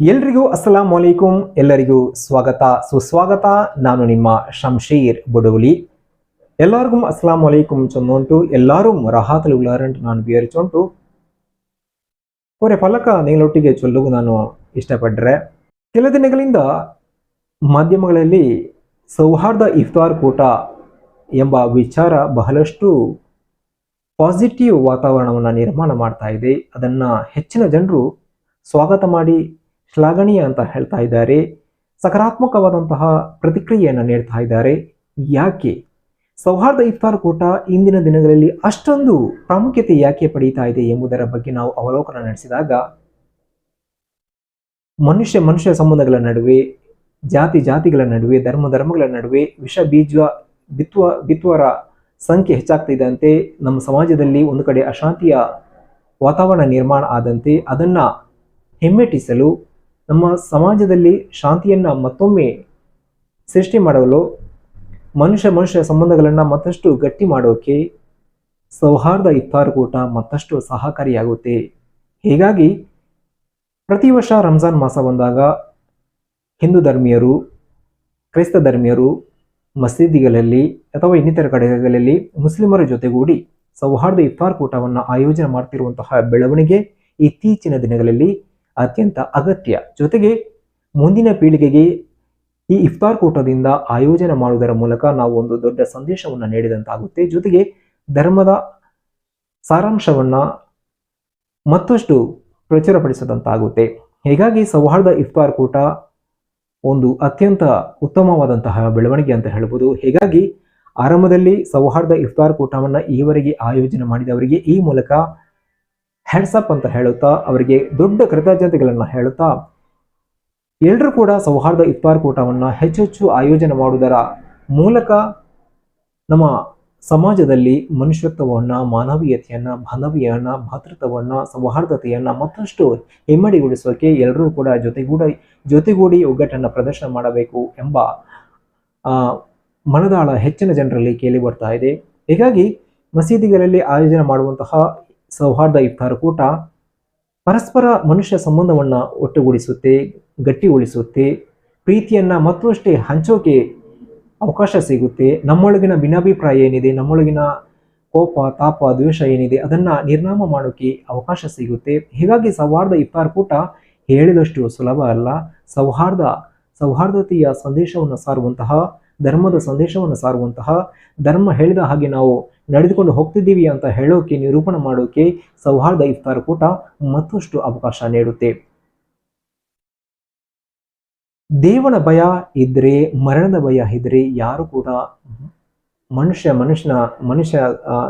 ಎಲ್ರಿಗೂ ಅಸ್ಸಲಾಂ ವಲೈಕುಂ ಎಲ್ಲರಿಗೂ ಸ್ವಾಗತ. ಸುಸ್ವಾಗತ, ನಾನು ನಿಮ್ಮ ಶಂಶೀರ್ ಬುಡೌಲಿ ಎಲ್ಲರಿಗೂ ಅಸ್ಲಾಂ ವಲೈಕುಂ ಚೊಂದುಂಟು, ಎಲ್ಲರೂ ರಹಾತಲು ಉಳ್ಳಾರಂಟು ನಾನು ಬಿಯರಿಚುಂಟು. ಕೊರೆ ಫಲಕ ನೀಲೊಟ್ಟಿಗೆ ಚೊಲ್ಲುಗು ನಾನು ಇಷ್ಟಪಟ್ಟರೆ ಕೆಲ ದಿನಗಳಿಂದ ಮಾಧ್ಯಮಗಳಲ್ಲಿ ಸೌಹಾರ್ದ ಇಫ್ತಾರ್ ಕೂಟ ಎಂಬ ವಿಚಾರ ಬಹಳಷ್ಟು ಪಾಸಿಟಿವ್ ವಾತಾವರಣವನ್ನು ನಿರ್ಮಾಣ ಮಾಡ್ತಾ ಇದೆ. ಅದನ್ನು ಹೆಚ್ಚಿನ ಜನರು ಸ್ವಾಗತ ಮಾಡಿ ಶ್ಲಾಘನೀಯ ಅಂತ ಹೇಳ್ತಾ ಇದ್ದಾರೆ. ಸಕಾರಾತ್ಮಕವಾದಂತಹ ಪ್ರತಿಕ್ರಿಯೆಯನ್ನು ನೀಡ್ತಾ ಇದ್ದಾರೆ. ಯಾಕೆ? ಸೌಹಾರ್ದ ಇಫ್ತಾರ್ ಕೂಟ ಇಂದಿನ ದಿನಗಳಲ್ಲಿ ಅಷ್ಟೊಂದು ಪ್ರಾಮುಖ್ಯತೆ ಯಾಕೆ ಪಡೀತಾ ಇದೆ ಎಂಬುದರ ಬಗ್ಗೆ ನಾವು ಅವಲೋಕನ ನಡೆಸಿದಾಗ, ಮನುಷ್ಯ ಮನುಷ್ಯ ಸಂಬಂಧಗಳ ನಡುವೆ, ಜಾತಿ ಜಾತಿಗಳ ನಡುವೆ, ಧರ್ಮ ಧರ್ಮಗಳ ನಡುವೆ ವಿಷ ಬೀಜ ಬಿತ್ತುವ ಬಿತ್ತುವರ ಸಂಖ್ಯೆ ಹೆಚ್ಚಾಗ್ತಿದ್ದಂತೆ, ನಮ್ಮ ಸಮಾಜದಲ್ಲಿ ಒಂದು ಕಡೆ ಅಶಾಂತಿಯ ವಾತಾವರಣ ನಿರ್ಮಾಣ ಆದಂತೆ ಅದನ್ನ ಹಿಮ್ಮೆಟ್ಟಿಸಲು ನಮ್ಮ ಸಮಾಜದಲ್ಲಿ ಶಾಂತಿಯನ್ನ ಮತ್ತೊಮ್ಮೆ ಸೃಷ್ಟಿ ಮಾಡಲು ಮನುಷ್ಯ ಮನುಷ್ಯ ಸಂಬಂಧಗಳನ್ನು ಮತ್ತಷ್ಟು ಗಟ್ಟಿ ಮಾಡೋಕೆ ಸೌಹಾರ್ದ ಇಫ್ತಾರ್ ಕೂಟ ಮತ್ತಷ್ಟು ಸಹಕಾರಿಯಾಗುತ್ತೆ. ಹೀಗಾಗಿ ಪ್ರತಿ ವರ್ಷ ರಂಜಾನ್ ಮಾಸ ಬಂದಾಗ ಹಿಂದೂ ಧರ್ಮೀಯರು, ಕ್ರೈಸ್ತ ಧರ್ಮೀಯರು ಮಸೀದಿಗಳಲ್ಲಿ ಅಥವಾ ಇನ್ನಿತರ ಕಡೆಗಳಲ್ಲಿ ಮುಸ್ಲಿಮರ ಜೊತೆಗೂಡಿ ಸೌಹಾರ್ದ ಇಫ್ತಾರ್ ಕೂಟವನ್ನು ಆಯೋಜನೆ ಮಾಡ್ತಿರುವಂತಹ ಬೆಳವಣಿಗೆ ಇತ್ತೀಚಿನ ದಿನಗಳಲ್ಲಿ ಅತ್ಯಂತ ಅಗತ್ಯ. ಜೊತೆಗೆ ಮುಂದಿನ ಪೀಳಿಗೆಗೆ ಈ ಇಫ್ತಾರ್ ಕೂಟದಿಂದ ಆಯೋಜನೆ ಮಾಡುವುದರ ಮೂಲಕ ನಾವು ಒಂದು ದೊಡ್ಡ ಸಂದೇಶವನ್ನು ನೀಡಿದಂತಾಗುತ್ತೆ. ಜೊತೆಗೆ ಧರ್ಮದ ಸಾರಾಂಶವನ್ನ ಮತ್ತಷ್ಟು ಪ್ರಚುರಪಡಿಸಿದಂತಾಗುತ್ತೆ. ಹೀಗಾಗಿ ಸೌಹಾರ್ದ ಇಫ್ತಾರ್ ಕೂಟ ಒಂದು ಅತ್ಯಂತ ಉತ್ತಮವಾದಂತಹ ಬೆಳವಣಿಗೆ ಅಂತ ಹೇಳ್ಬೋದು. ಹೀಗಾಗಿ ಆರಂಭದಲ್ಲಿ ಸೌಹಾರ್ದ ಇಫ್ತಾರ್ ಕೂಟವನ್ನು ಈವರೆಗೆ ಆಯೋಜನೆ ಮಾಡಿದವರಿಗೆ ಈ ಮೂಲಕ ಹೆಡ್ಸಪ್ ಅಂತ ಹೇಳುತ್ತಾ, ಅವರಿಗೆ ದೊಡ್ಡ ಕೃತಜ್ಞತೆಗಳನ್ನು ಹೇಳುತ್ತಾ ಎಲ್ಲರೂ ಕೂಡ ಸೌಹಾರ್ದ ಇಫ್ತಾರ್ ಕೂಟವನ್ನು ಹೆಚ್ಚು ಹೆಚ್ಚು ಆಯೋಜನೆ ಮಾಡುವುದರ ಮೂಲಕ ನಮ್ಮ ಸಮಾಜದಲ್ಲಿ ಮನುಷ್ಯತ್ವವನ್ನು, ಮಾನವೀಯತೆಯನ್ನು ಬಾಂಧವ್ಯವನ್ನು ಭಾತೃತ್ವವನ್ನು, ಸೌಹಾರ್ದತೆಯನ್ನು ಮತ್ತಷ್ಟು ಹಿಮ್ಮಡಿಗೊಳಿಸೋಕೆ ಎಲ್ಲರೂ ಕೂಡ ಜೊತೆಗೂಡ, ಜೊತೆಗೂಡಿ ಒಗ್ಗಟ್ಟನ್ನು ಪ್ರದರ್ಶನ ಮಾಡಬೇಕು ಎಂಬ ಮನದಾಳ ಹೆಚ್ಚಿನ ಜನರಲ್ಲಿ ಕೇಳಿ ಬರ್ತಾ ಇದೆ. ಹೀಗಾಗಿ ಮಸೀದಿಗಳಲ್ಲಿ ಆಯೋಜನೆ ಮಾಡುವಂತಹ ಸೌಹಾರ್ದ ಇಫ್ತಾರ್ ಕೂಟ ಪರಸ್ಪರ ಮನುಷ್ಯ ಸಂಬಂಧವನ್ನು ಒಟ್ಟುಗೂಡಿಸುತ್ತೆ, ಗಟ್ಟಿಗೊಳಿಸುತ್ತೆ, ಪ್ರೀತಿಯನ್ನು ಮತ್ತಷ್ಟೇ ಹಂಚೋಕೆ ಅವಕಾಶ ಸಿಗುತ್ತೆ. ನಮ್ಮೊಳಗಿನ ಭಿನ್ನಾಭಿಪ್ರಾಯ ಏನಿದೆ, ನಮ್ಮೊಳಗಿನ ಕೋಪ, ತಾಪ, ದ್ವೇಷ ಏನಿದೆ, ಅದನ್ನು ನಿರ್ನಾಮ ಮಾಡೋಕೆ ಅವಕಾಶ ಸಿಗುತ್ತೆ. ಹೀಗಾಗಿ ಸೌಹಾರ್ದ ಇಫ್ತಾರ್ ಕೂಟ ಹೇಳಿದಷ್ಟು ಸುಲಭ ಅಲ್ಲ. ಸೌಹಾರ್ದ, ಸೌಹಾರ್ದತೆಯ ಸಂದೇಶವನ್ನು ಸಾರುವಂತಹ ಧರ್ಮದ ಸಂದೇಶವನ್ನು ಸಾರುವಂತಹ ಧರ್ಮ ಹೇಳಿದ ಹಾಗೆ ನಾವು ನಡೆದುಕೊಂಡು ಹೋಗ್ತಿದ್ದೀವಿ ಅಂತ ಹೇಳೋಕೆ, ನಿರೂಪಣೆ ಮಾಡೋಕೆ ಸೌಹಾರ್ದ ಇಫ್ತಾರ್ ಕೂಟ ಮತ್ತಷ್ಟು ಅವಕಾಶ ನೀಡುತ್ತೆ. ದೇವನ ಭಯ ಇದ್ರೆ, ಮರಣದ ಭಯ ಇದ್ರೆ ಯಾರು ಕೂಡ ಮನುಷ್ಯ, ಮನುಷ್ಯನ, ಮನುಷ್ಯ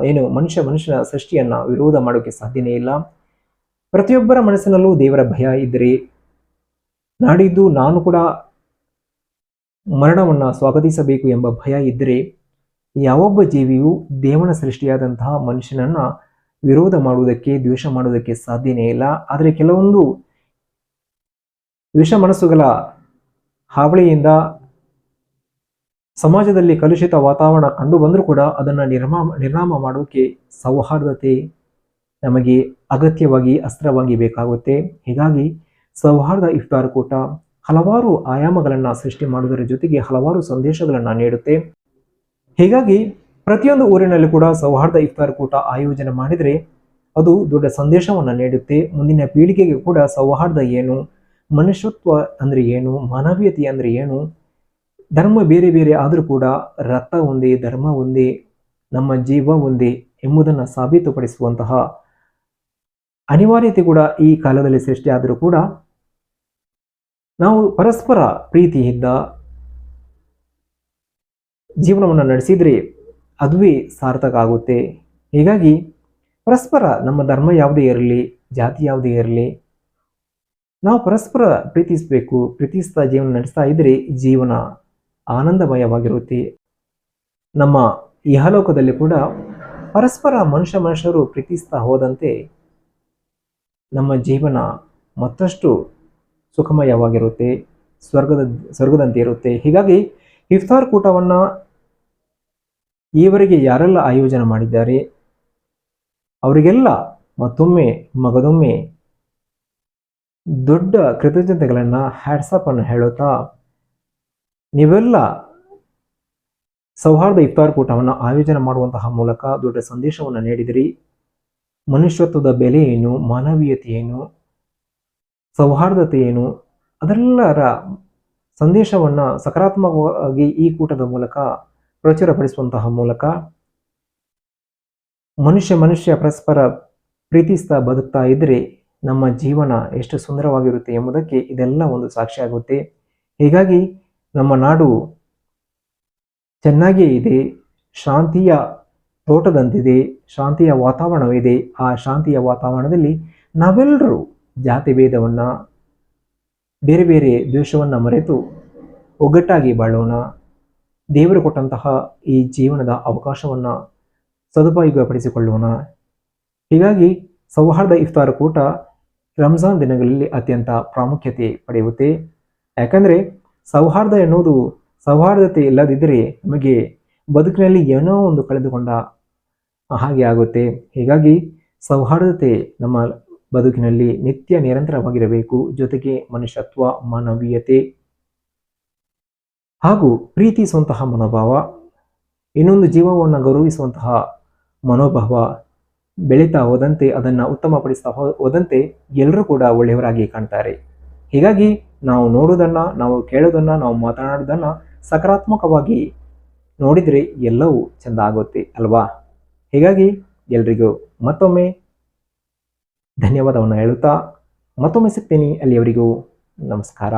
ಏನು ಮನುಷ್ಯ, ಮನುಷ್ಯನ ಸೃಷ್ಟಿಯನ್ನ ವಿರೋಧ ಮಾಡೋಕೆ ಸಾಧ್ಯನೇ ಇಲ್ಲ. ಪ್ರತಿಯೊಬ್ಬರ ಮನಸ್ಸಿನಲ್ಲೂ ದೇವರ ಭಯ ಇದ್ರೆ, ನಾಡಿದ್ದು ನಾನು ಕೂಡ ಮರಣವನ್ನ ಸ್ವಾಗತಿಸಬೇಕು ಎಂಬ ಭಯ ಇದ್ದರೆ ಯಾವೊಬ್ಬ ಜೀವಿಯು ದೇವನ ಸೃಷ್ಟಿಯಾದಂತಹ ಮನುಷ್ಯನನ್ನ ವಿರೋಧ ಮಾಡುವುದಕ್ಕೆ, ದ್ವೇಷ ಮಾಡುವುದಕ್ಕೆ ಸಾಧ್ಯನೇ ಇಲ್ಲ. ಆದರೆ ಕೆಲವೊಂದು ವಿಷ ಮನಸ್ಸುಗಳ ಹಾವಳಿಯಿಂದ ಸಮಾಜದಲ್ಲಿ ಕಲುಷಿತ ವಾತಾವರಣ ಕಂಡು ಬಂದರೂ ಕೂಡ ಅದನ್ನು ನಿರ್ಮಾಮ ನಿರ್ನಾಮ ಮಾಡೋಕೆ ಸೌಹಾರ್ದತೆ ನಮಗೆ ಅಗತ್ಯವಾಗಿ, ಅಸ್ತ್ರವಾಗಿ ಬೇಕಾಗುತ್ತೆ. ಹೀಗಾಗಿ ಸೌಹಾರ್ದ ಇಫ್ತಾರ್ ಕೂಟ ಹಲವಾರು ಆಯಾಮಗಳನ್ನು ಸೃಷ್ಟಿ ಮಾಡುವುದರ ಜೊತೆಗೆ ಹಲವಾರು ಸಂದೇಶಗಳನ್ನು ನೀಡುತ್ತೆ. ಹೀಗಾಗಿ ಪ್ರತಿಯೊಂದು ಊರಿನಲ್ಲಿ ಕೂಡ ಸೌಹಾರ್ದ ಇಫ್ತಾರ್ ಕೂಟ ಆಯೋಜನೆ ಮಾಡಿದರೆ ಅದು ದೊಡ್ಡ ಸಂದೇಶವನ್ನು ನೀಡುತ್ತೆ. ಮುಂದಿನ ಪೀಳಿಗೆಗೆ ಕೂಡ ಸೌಹಾರ್ದ ಏನು, ಮನುಷ್ಯತ್ವ ಅಂದರೆ ಏನು, ಮಾನವೀಯತೆ ಅಂದರೆ ಏನು, ಧರ್ಮ ಬೇರೆ ಬೇರೆ ಆದರೂ ಕೂಡ ರಕ್ತ ಒಂದೇ, ಧರ್ಮ ಒಂದೇ, ನಮ್ಮ ಜೀವ ಒಂದೇ ಎಂಬುದನ್ನು ಸಾಬೀತುಪಡಿಸುವಂತಹ ಅನಿವಾರ್ಯತೆ ಕೂಡ ಈ ಕಾಲದಲ್ಲಿ ಸೃಷ್ಟಿಯಾದರೂ ಕೂಡ ನಾವು ಪರಸ್ಪರ ಪ್ರೀತಿಯಿಂದ ಜೀವನವನ್ನು ನಡೆಸಿದರೆ ಅದುವೇ ಸಾರ್ಥಕ ಆಗುತ್ತೆ. ಹೀಗಾಗಿ ಪರಸ್ಪರ ನಮ್ಮ ಧರ್ಮ ಯಾವುದೇ ಇರಲಿ, ಜಾತಿ ಯಾವುದೇ ಇರಲಿ, ನಾವು ಪರಸ್ಪರ ಪ್ರೀತಿಸಬೇಕು, ಪ್ರೀತಿಸ್ತಾ ಜೀವನ ನಡೆಸ್ತಾ ಇದ್ರೆ ಜೀವನ ಆನಂದಮಯವಾಗಿರುತ್ತೆ. ನಮ್ಮ ಇಹಲೋಕದಲ್ಲಿ ಕೂಡ ಪರಸ್ಪರ ಮನುಷ್ಯ ಮನುಷ್ಯರು ಪ್ರೀತಿಸ್ತಾ ಹೋದಂತೆ ನಮ್ಮ ಜೀವನ ಮತ್ತಷ್ಟು ಸುಖಮಯವಾಗಿರುತ್ತೆ ಸ್ವರ್ಗದ, ಸ್ವರ್ಗದಂತೆ ಇರುತ್ತೆ. ಹೀಗಾಗಿ ಇಫ್ತಾರ್ ಕೂಟವನ್ನು ಈವರೆಗೆ ಯಾರೆಲ್ಲ ಆಯೋಜನೆ ಮಾಡಿದ್ದಾರೆ? ಅವರಿಗೆಲ್ಲ ಮತ್ತೊಮ್ಮೆ, ಮಗದೊಮ್ಮೆ ದೊಡ್ಡ ಕೃತಜ್ಞತೆಗಳನ್ನು ಹ್ಯಾಟ್ಸಪ್ಪನ್ನು ಹೇಳುತ್ತಾ ನೀವೆಲ್ಲ ಸೌಹಾರ್ದ ಇಫ್ತಾರ್ ಕೂಟವನ್ನು ಆಯೋಜನೆ ಮಾಡುವಂತಹ ಮೂಲಕ ದೊಡ್ಡ ಸಂದೇಶವನ್ನು ನೀಡಿದಿರಿ. ಮನುಷ್ಯತ್ವದ ಬೆಲೆ ಏನು? ಮಾನವೀಯತೆ ಏನು? ಸೌಹಾರ್ದತೆ ಏನು? ಅದೆಲ್ಲರ ಸಂದೇಶವನ್ನು ಸಕಾರಾತ್ಮಕವಾಗಿ ಈ ಕೂಟದ ಮೂಲಕ ಪ್ರಚುರಪಡಿಸುವಂತಹ ಮೂಲಕ ಮನುಷ್ಯ ಮನುಷ್ಯ ಪರಸ್ಪರ ಪ್ರೀತಿಸ್ತಾ ಬದುಕ್ತಾ ಇದ್ದರೆ ನಮ್ಮ ಜೀವನ ಎಷ್ಟು ಸುಂದರವಾಗಿರುತ್ತೆ ಎಂಬುದಕ್ಕೆ ಇದೆಲ್ಲ ಒಂದು ಸಾಕ್ಷಿಯಾಗುತ್ತೆ ಹೀಗಾಗಿ ನಮ್ಮ ನಾಡು ಚೆನ್ನಾಗಿಯೇ ಇದೆ, ಶಾಂತಿಯ ತೋಟದಂತಿದೆ, ಶಾಂತಿಯ ವಾತಾವರಣವಿದೆ. ಆ ಶಾಂತಿಯ ವಾತಾವರಣದಲ್ಲಿ ನಾವೆಲ್ಲರೂ ಜಾತಿ ಭೇದವನ್ನು, ಬೇರೆ ಬೇರೆ ದ್ವೇಷವನ್ನು ಮರೆತು ಒಗ್ಗಟ್ಟಾಗಿ ಬಾಳೋಣ. ದೇವರು ಕೊಟ್ಟಂತಹ ಈ ಜೀವನದ ಅವಕಾಶವನ್ನು ಸದುಪಯೋಗಪಡಿಸಿಕೊಳ್ಳೋಣ. ಹೀಗಾಗಿ ಸೌಹಾರ್ದ ಇಫ್ತಾರ್ ಕೂಟ ರಂಜಾನ್ ದಿನಗಳಲ್ಲಿ ಅತ್ಯಂತ ಪ್ರಾಮುಖ್ಯತೆ ಪಡೆಯುತ್ತೆ. ಯಾಕಂದರೆ ಸೌಹಾರ್ದ ಎನ್ನುವುದು ಸೌಹಾರ್ದತೆ ಇಲ್ಲದಿದ್ದರೆ ನಮಗೆ ಬದುಕಿನಲ್ಲಿ ಏನೋ ಒಂದು ಕಳೆದುಕೊಂಡ ಹಾಗೆ ಆಗುತ್ತೆ. ಹೀಗಾಗಿ ಸೌಹಾರ್ದತೆ ನಮ್ಮ ಬದುಕಿನಲ್ಲಿ ನಿತ್ಯ ನಿರಂತರವಾಗಿರಬೇಕು. ಜೊತೆಗೆ ಮನುಷ್ಯತ್ವ, ಮಾನವೀಯತೆ ಹಾಗೂ ಪ್ರೀತಿಸುವಂತಹ ಮನೋಭಾವ, ಇನ್ನೊಂದು ಜೀವವನ್ನು ಗೌರವಿಸುವಂತಹ ಮನೋಭಾವ ಬೆಳೀತಾ ಹೋದಂತೆ, ಅದನ್ನು ಉತ್ತಮಪಡಿಸ್ತಾ ಹೋದಂತೆ ಎಲ್ಲರೂ ಕೂಡ ಒಳ್ಳೆಯವರಾಗಿ ಕಾಣ್ತಾರೆ. ಹೀಗಾಗಿ ನಾವು ನೋಡೋದನ್ನು, ನಾವು ಕೇಳೋದನ್ನು, ನಾವು ಮಾತನಾಡೋದನ್ನು ಸಕಾರಾತ್ಮಕವಾಗಿ ನೋಡಿದರೆ ಎಲ್ಲವೂ ಚೆಂದ ಆಗುತ್ತೆ, ಅಲ್ವಾ? ಹೀಗಾಗಿ ಎಲ್ರಿಗೂ ಮತ್ತೊಮ್ಮೆ ಧನ್ಯವಾದವನ್ನು ಹೇಳುತ್ತಾ ಮತ್ತೊಮ್ಮೆ ಸಿಗ್ತೀನಿ ಅಲ್ಲಿಯವರಿಗೂ ನಮಸ್ಕಾರ.